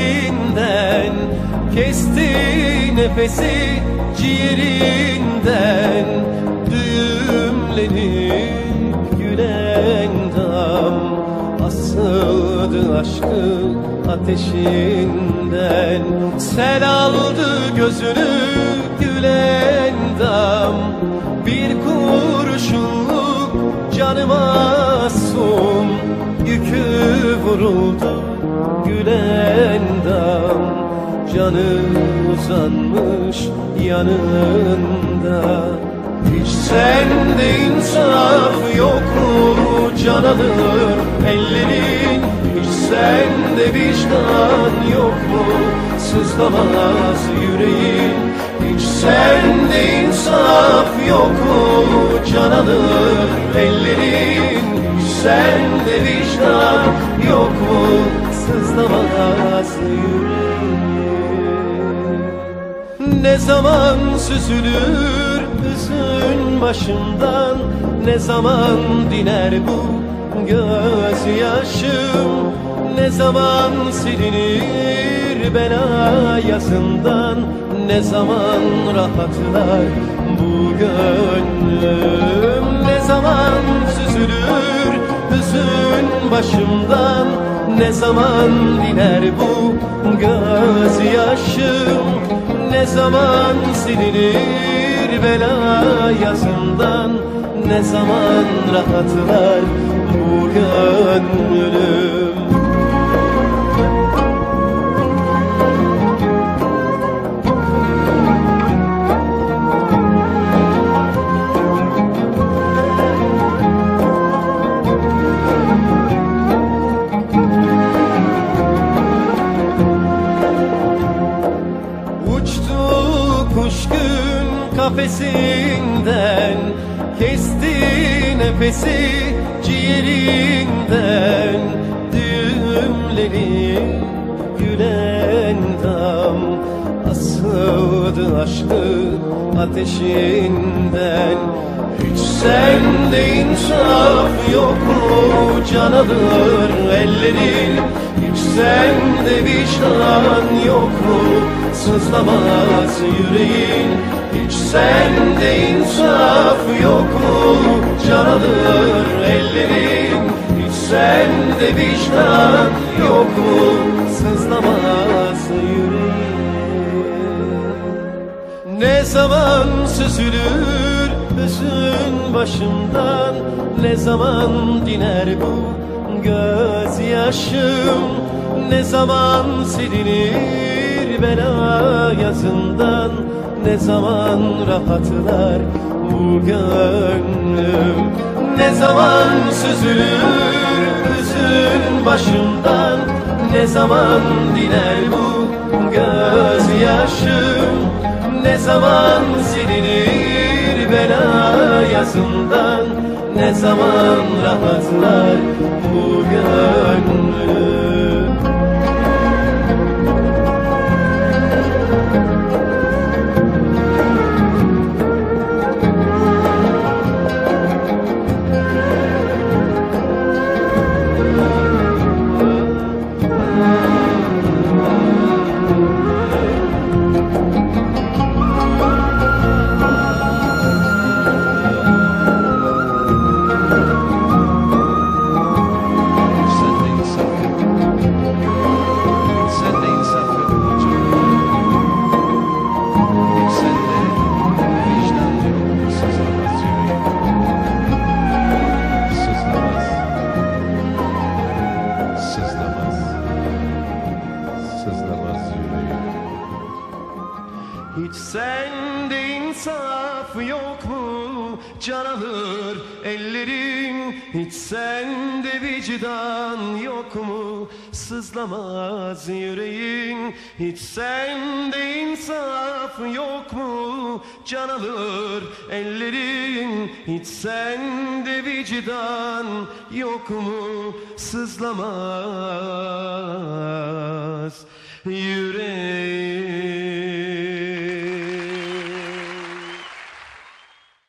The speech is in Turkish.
elinden Kesti nefesi ciğerinden. Düğümlenip gülen dam Asıldı aşkın ateşinden. Sel aldı gözünü gülen dam Bir kurşunluk canıma son Yükü vuruldu gülen dam Canı uzanmış yanında. Hiç sende insaf yok mu? Can alır ellerin. Hiç sende vicdan yok mu? Sızlamaz yüreğin. Hiç sende insaf yok mu? Can alır ellerin. Hiç sende vicdan yok mu sızlamaz yüreğin Ne zaman süzülür hüzün başımdan? Ne zaman diner bu gözyaşım? Ne zaman silinir bela yazından Ne zaman rahatlar bu gönlüm? Ne zaman süzülür hüzün başımdan Ne zaman diner bu gözyaşım Ne zaman silinir bela yazından? Ne zaman rahatlar bu gönlüm kuş gün kafesinden Kesti nefesi ciğerinden. Düğümleri gülen dam Asıldı aşkı ateşinden. Hiç sende insaf yok mu can alır ellerin sende vicdan yok mu? Sızlamaz yüreğin. Hiç sende insaf yok mu? Can alır ellerin. Hiç sende vicdan yok mu? Sızlamaz yüreğin. Ne zaman süzülür hüzün başımdan Ne zaman diner bu gözyaşım Ne zaman silinir bela yazından Ne zaman rahatlar bu gönlüm Ne zaman süzülür hüzün başımdan Ne zaman diner bu gözyaşım ne zaman silinir bela yazından Ne zaman rahatlar bu gönlüm Hiç sende insaf yok mu? Can alır ellerin. Hiç sende vicdan yok mu? Sızlamaz yüreğin. Hiç sende insaf yok mu? Can alır ellerin. Hiç sende vicdan yok mu? Sızlamaz yüreğin